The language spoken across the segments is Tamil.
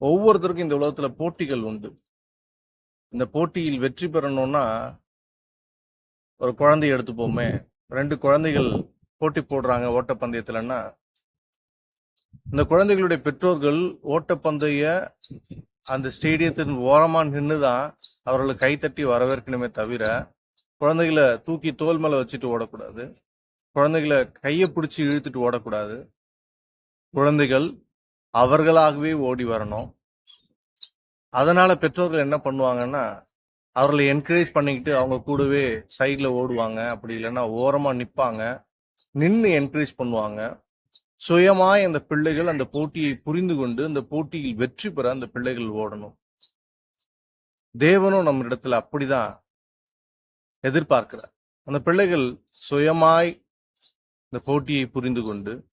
ஒவ்வொருத்தருக்கும் இந்த உலகத்துல போட்டிகள் உண்டு. இந்த போட்டியில் வெற்றி பெறணும்னா ஒரு குழந்தைய எடுத்துப்போமே. ரெண்டு குழந்தைகள் போட்டி போடுறாங்க ஓட்டப்பந்தயத்துலன்னா இந்த குழந்தைகளுடைய பெற்றோர்கள் ஓட்டப்பந்தய அந்த ஸ்டேடியத்தின் ஓரமா நின்றுதான் அவர்களை கைத்தட்டி வரவேற்கணுமே தவிர குழந்தைகளை தூக்கி தோல் மேல வச்சுட்டு ஓடக்கூடாது. குழந்தைகளை கையை பிடிச்சி இழுத்துட்டு ஓடக்கூடாது. குழந்தைகள் அவர்களாகவே ஓடி வரணும். அதனால பெற்றோர்கள் என்ன பண்ணுவாங்கன்னா அவர்களை என்கரேஜ் பண்ணிக்கிட்டு அவங்க கூடவே சைடில் ஓடுவாங்க. அப்படி இல்லைன்னா ஓரமா நிப்பாங்க. நின்று என்கரேஜ் பண்ணுவாங்க. சுயமாய் அந்த பிள்ளைகள் அந்த போட்டியை புரிந்து கொண்டு அந்த போட்டியில் வெற்றி பெற அந்த பிள்ளைகள் ஓடணும். தேவனும் நம்ம இடத்துல அப்படிதான் எதிர்பார்க்கிறார். அந்த பிள்ளைகள் சுயமாய் இந்த போட்டியை புரிந்து கொண்டு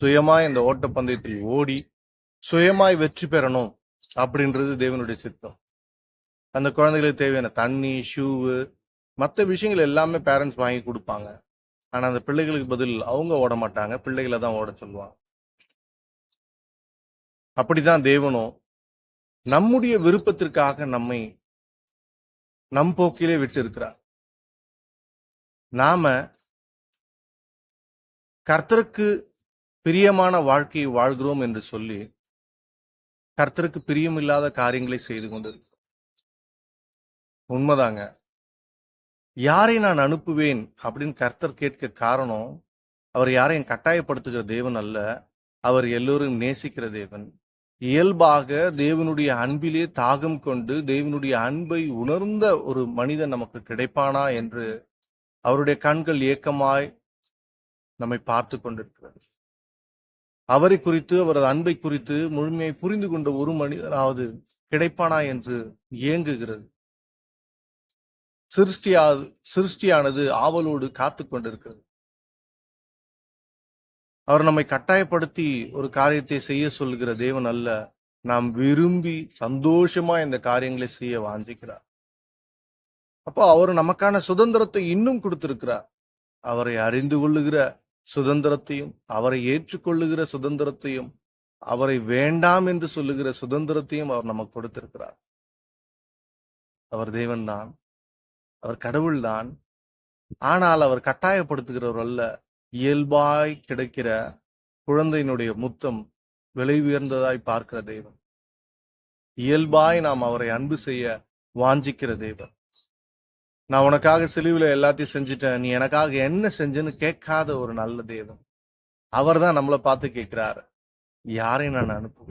சுயமாய் இந்த ஓட்டப்பந்தயத்தில் ஓடி சுயமாய் வெற்றி பெறணும் அப்படின்றது தேவனுடைய சித்தம். அந்த குழந்தைகளுக்கு தேவையான தண்ணி ஷூவு மற்ற விஷயங்கள் எல்லாமே பேரண்ட்ஸ் வாங்கி கொடுப்பாங்க. ஆனா அந்த பிள்ளைகளுக்கு பதில் அவங்க ஓட மாட்டாங்க. பிள்ளைகளை தான் ஓட சொல்லுவாங்க. அப்படிதான் தேவனும் நம்முடைய விருப்பத்திற்காக நம்மை நம் போக்கிலே விட்டு இருக்கிறார் நாம கர்த்தருக்கு பிரியமான வாழ்க்கையை வாழ்கிறோம் என்று சொல்லி கர்த்தருக்கு பிரியமில்லாத காரியங்களை செய்து கொண்டிருக்கிறோம். உண்மைதாங்க. யாரை நான் அனுப்புவேன் அப்படின்னு கர்த்தர் கேட்க காரணம் அவர் யாரையும் கட்டாயப்படுத்துகிற தேவன் அல்ல அவர் எல்லோரும் நேசிக்கிற தேவன். இயல்பாக தேவனுடைய அன்பிலே தாகம் கொண்டு தேவனுடைய அன்பை உணர்ந்த ஒரு மனிதன் நமக்கு கிடைப்பானா என்று அவருடைய கண்கள் ஏக்கமாய் நம்மை பார்த்து கொண்டிருக்கிறது. அவரை குறித்து அவரது அன்பை குறித்து முழுமையை புரிந்து கொண்ட ஒரு மனிதனாவது கிடைப்பானா என்று ஏங்குகிறது. சிருஷ்டியா சிருஷ்டியானது ஆவலோடு காத்து கொண்டிருக்கிறது. அவர் நம்மை கட்டாயப்படுத்தி ஒரு காரியத்தை செய்ய சொல்கிற தேவன் அல்ல. நாம் விரும்பி சந்தோஷமா இந்த காரியங்களை செய்ய வாஞ்சிக்கிறார். அப்போ அவர் நமக்கான சுதந்திரத்தை இன்னும் கொடுத்திருக்கிறார். அவரை அறிந்து கொள்ளுகிற சுதந்திரத்தையும் அவரை ஏற்றுக்கொள்ளுகிற சுதந்திரத்தையும் அவரை வேண்டாம் என்று சொல்லுகிற சுதந்திரத்தையும் அவர் நமக்கு கொடுத்திருக்கிறார். அவர் தேவன்தான் அவர் கடவுள்தான் ஆனால் அவர் கட்டாயப்படுத்துகிறவர் அல்ல. இயல்பாய் கிடைக்கிற குழந்தையினுடைய முத்தம் விலை உயர்ந்ததாய் பார்க்கிற தெய்வம் இயல்பாய் நாம் அவரை அன்பு செய்ய வாஞ்சிக்கிற தெய்வம் நான் உனக்காக சிலுவில எல்லாத்தையும் செஞ்சுட்டேன். நீ எனக்காக என்ன செஞ்சேன்னு கேட்காத ஒரு நல்ல தெய்வம் அவர் தான் நம்மளை பார்த்து கேட்கிறாரு. யாரையும் நான் அனுப்புவேன்